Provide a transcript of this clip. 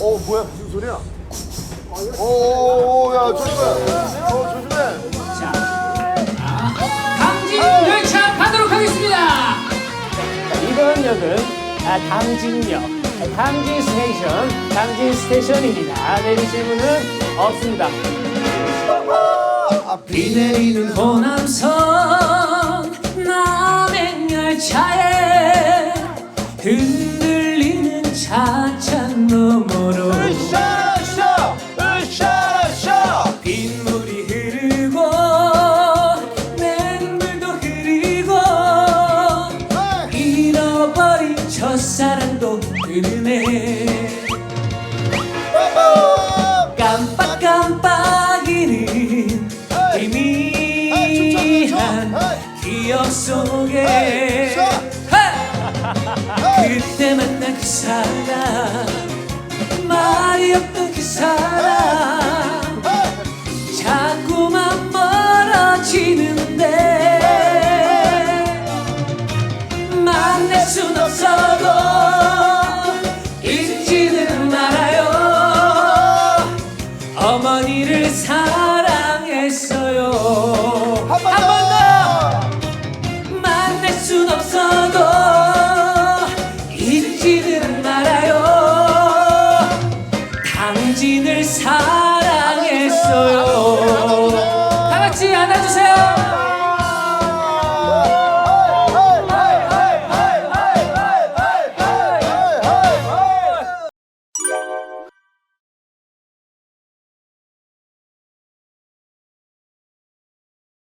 어 뭐야 무슨 소리야? 오야 조심해. 어 조심해. 당진 열차 가도록 하겠습니다. 이번 역은 아, 당진역, 아, 당진 스테이션, 당진 스테이션입니다. 내리실 문은 없습니다. 비 내리는 호남선 남행 열차에 흔 첫사랑도 흐르네. 깜빡깜빡이는 희미한 기억 속에. 그때 만난 그 사람 말이 없던 그 사람 어머니를 사랑했어요. 한 번 더! 만날 순 없어도 잊지는 말아요. 당신을 사랑했어요.